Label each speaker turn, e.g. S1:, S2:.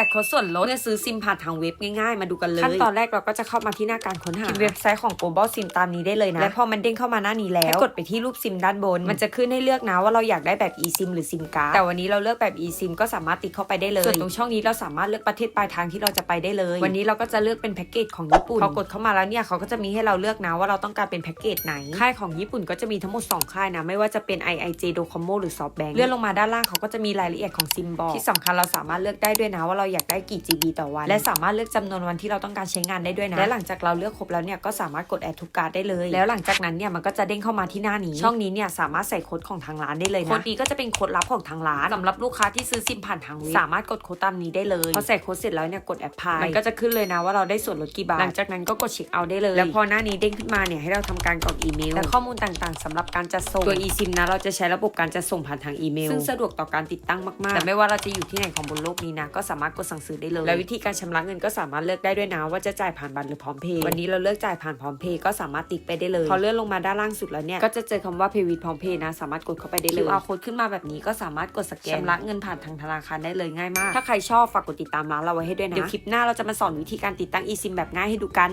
S1: จกโค้ดส่วนลดเมื่อซื้อซิมผ่านทางเว็บง่ายๆ มาดูกันเลย ขั้นตอนแรกเราก็จะเข้ามาที่หน้าการค้นหาที่เว็บไซต์ของ global sim ตามนี้ได้เลยนะ และพอมันเด้งเข้ามาหน้านี้แล้วให้กดไปที่รูปซิมด้านบน มันจะขึ้นให้เลือกนะว่าเราอยากได้แบบ eSIM หรือซิมการ์ดแต่วันนี้เราเลือกแบบ eSIM ก็สามารถติดเข้าไปได้เลยส่วนตรงช่องนี้เราสามารถเลือกประเทศปลายทางที่เราจะไปได้เลย วันนี้เราก็จะเลือกเป็นแพ็กเกจของญี่ปุ่นพอกดเข้ามาแล้วเนี่ยเขาก็จะมีให้เราเลือกนะว่าเราต้องการเป็นแพ็กเกจไหนค่ายของญี่ปุ่นก็จะมีทั้งหมด 2 ค่ายนะไม่ว่าจะเป็น IIJ Docomo หรือ SoftBank เลื่อนลงมาด้านล่างเขาก็จะมีรายละเอียดของซิมบอกที่สำคัญเราสามารถเลือกได้ด้วยนะว่าเราอยากได้กี่ GB ต่อวัน และสามารถเลือกจำนวนวันที่เราต้องการใช้งานได้ด้วยนะ และหลังจากเราเลือกครบแล้วเนี่ยก็สามารถกดแอดทุกการ์ดได้เลย แล้วหลังจากนั้นเนี่ยมันก็จะเด้งเข้ามาที่หน้านี้ ช่องนี้เนี่ยสามารถใส่โค้ดของทางร้านได้เลยนะ โค้ดนี้ก็จะเป็นโค้ดลับของทางร้านสำหรับลูกค้าที่ซื้อซิมผ่านทางเว็บสามารถกดโค้ดตามนี้ได้เลย พอใส่โค้ดเสร็จแล้วเนี่ยกดแอดพายมันก็จะขึ้นเลยนะว่าเราได้ส่วนลดกี่บาท หลังจากนั้นก็กดเช็คเอาท์ได้เลย แล้วพอหน้านี้เด้งขึ้นมาเนี่ยให้เราทำการกรอกอีเมล และข้อมูลต่างๆสำหรับการจัดส่ง ตัว eSIM นะเราจะใช้ระบบการจัดส่งผ่านทางอีเมล ซึ่งสะดวกต่อการติดตั้งมากๆ แต่ไม่ว่าเราจะอยู่ที่ไหนของบนโลกนี้นะก็สามารถกดสั่งซื้อได้เลย และวิธีการชำระเงินก็สามารถเลือกได้ด้วยนะว่าจะจ่ายผ่านบัตรหรือพร้อมเพย์วันนี้เราเลือกจ่ายผ่านพร้อมเพย์ก็สามารถติดไปได้เลยพอเลื่อนลงมาด้านล่างสุดแล้วเนี่ยก็จะเจอคำว่า pay with พร้อมเพย์นะสามารถกดเข้าไปได้เลย QR code ขึ้นมาแบบนี้ก็สามารถกดสแกนชำระเงินผ่านทางธนาคารได้เลยง่ายมาก ถ้าใครชอบฝากกดติดตามร้านเราไว้ให้ด้วยนะเดี๋ยวคลิปหน้าเราจะมาสอนวิธีการติดตั้ง eSIM แบบง่ายให้ดูกัน